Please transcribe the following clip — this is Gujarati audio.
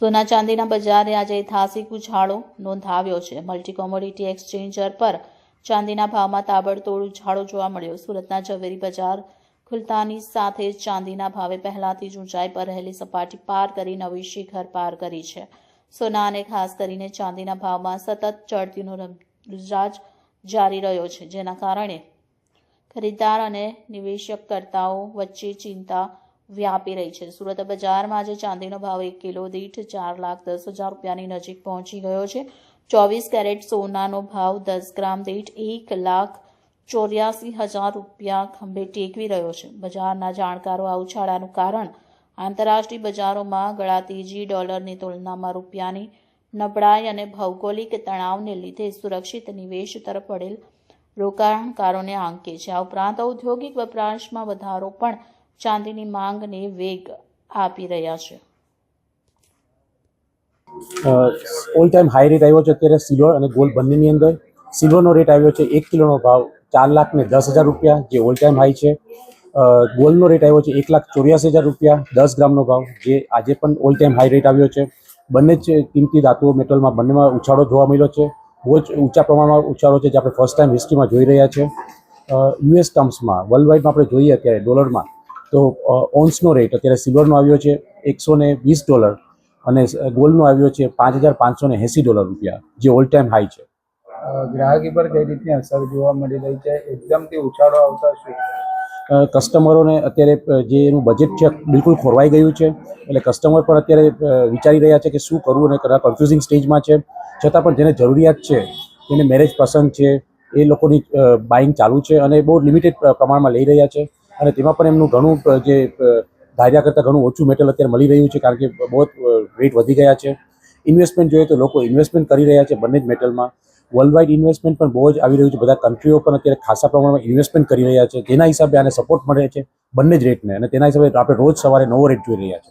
સોના ચાંદીના બજારે આજે ઐતિહાસિક ઉછાળો નોંધાવ્યો છે. મલ્ટી કોમોડિટી એક્સચેન્જર પર ચાંદીના ભાવમાં તાબડતોડ ઉછાળો જોવા મળ્યો. સુરતના ઝવેરી બજાર ખુલતાની સાથે ચાંદીના ભાવે પહેલાથી જ ઊંચાઈ પર રહેલી સપાટી પાર કરી નવી શિખર પાર કરી છે. સોના અને ખાસ કરીને ચાંદીના ભાવમાં સતત ચડતીનો રાજ જારી રહ્યો છે, જેના કારણે ખરીદદાર અને નિવેશકકર્તાઓ વચ્ચે ચિંતા વ્યાપી રહી છે. સુરત બજારમાં આજે ચાંદીનો ભાવ એક કિલો દીઠ ચાર લાખ દસ હજાર રૂપિયાની નજીક પહોંચી ગયો છે. ચોવીસ કેરેટ સોનાનો ભાવ દસ ગ્રામ દીઠ એક લાખ ચોર્યાસી હજાર રૂપિયા ખંભે ટેકવી રહ્યો છે. બજારના જાણકારો આ ઉછાળાનું કારણ આંતરરાષ્ટ્રીય બજારોમાં ગળાતીજી ડોલરની તુલનામાં રૂપિયાની નબળાઈ અને ભૌગોલિક તણાવને લીધે સુરક્ષિત નિવેશ તરફ પડેલ રોકાણકારોને આંકે છે. આ ઉપરાંત ઔદ્યોગિક વપરાશમાં વધારો પણ ચાંદીની માંગને વેગ આપી રહ્યા છે. ઓલ ટાઈમ હાઈ રેટ આવ્યો છે અત્યારે સિલ્વર અને ગોલ્ડ બંનેની અંદર. સિલ્વરનો રેટ આવ્યો છે એક કિલોનો ભાવ ચાર લાખ ને દસ હજાર રૂપિયા, જે ઓલ ટાઈમ હાઈ છે. ગોલ્ડનો રેટ આવ્યો છે એક લાખ ચોર્યાસી હજાર રૂપિયા, દસ ગ્રામનો ભાવ, જે આજે પણ ઓલ ટાઈમ હાઈ રેટ આવ્યો છે. બંને જ કિંમતી ધાતુઓ મેટલમાં બંનેમાં ઉછાળો જોવા મળ્યો છે. બહુ જ ઊંચા પ્રમાણમાં ઉછાળો છે જે આપણે ફર્સ્ટ ટાઈમ હિસ્ટ્રીમાં જોઈ રહ્યા છે. યુએસ ટર્મ્સમાં વર્લ્ડ વાઇડમાં આપણે જોઈએ અત્યારે ડોલરમાં તો ઓન્સનો રેટ અત્યારે સિલ્વરનો આવ્યો છે એકસો ને વીસ ડોલર અને ગોલ્ડનો આવ્યો છે પાંચ હજાર પાંચસો ને એંસી ડોલર રૂપિયા જે ઓલ ટાઈમ હાઈ છે. ગ્રાહકી પર કઈ રીતની અસર જોવા મળી રહી છે? એકદમથી ઉછાળો આવતા શું? કસ્ટમરોને અત્યારે જે એનું બજેટ છે બિલકુલ ખોરવાઈ ગયું છે. એટલે કસ્ટમર પણ અત્યારે વિચારી રહ્યા છે કે શું કરવું અને કદાચ કન્ફ્યુઝિંગ સ્ટેજમાં છે. છતાં પણ જેને જરૂરિયાત છે જેને મેરેજ પસંદ છે એ લોકોની બાઇંગ ચાલુ છે અને બહુ લિમિટેડ પ્રમાણમાં લઈ રહ્યા છે. અને તેમાં પણ એમનું ઘણું જે ધાર્યા કરતાં ઘણું ઓછું મેટલ અત્યારે મળી રહ્યું છે, કારણ કે બહુ રેટ વધી ગયા છે. ઇન્વેસ્ટમેન્ટ જોઈએ તો લોકો ઇન્વેસ્ટમેન્ટ કરી રહ્યા છે બંને જ મેટલમાં વર્લ્ડ વાઇડ ઇન્વેસ્ટમેન્ટ પણ બહુ જ આવી રહ્યું છે. બધા કન્ટ્રીઓ પણ અત્યારે ખાસા પ્રમાણમાં ઇન્વેસ્ટમેન્ટ કરી રહ્યા છે. જેના હિસાબે આને સપોર્ટ મળે છે બંને જ રેટને અને તેના હિસાબે આપણે રોજ સવારે નવો રેટ જોઈ રહ્યા છે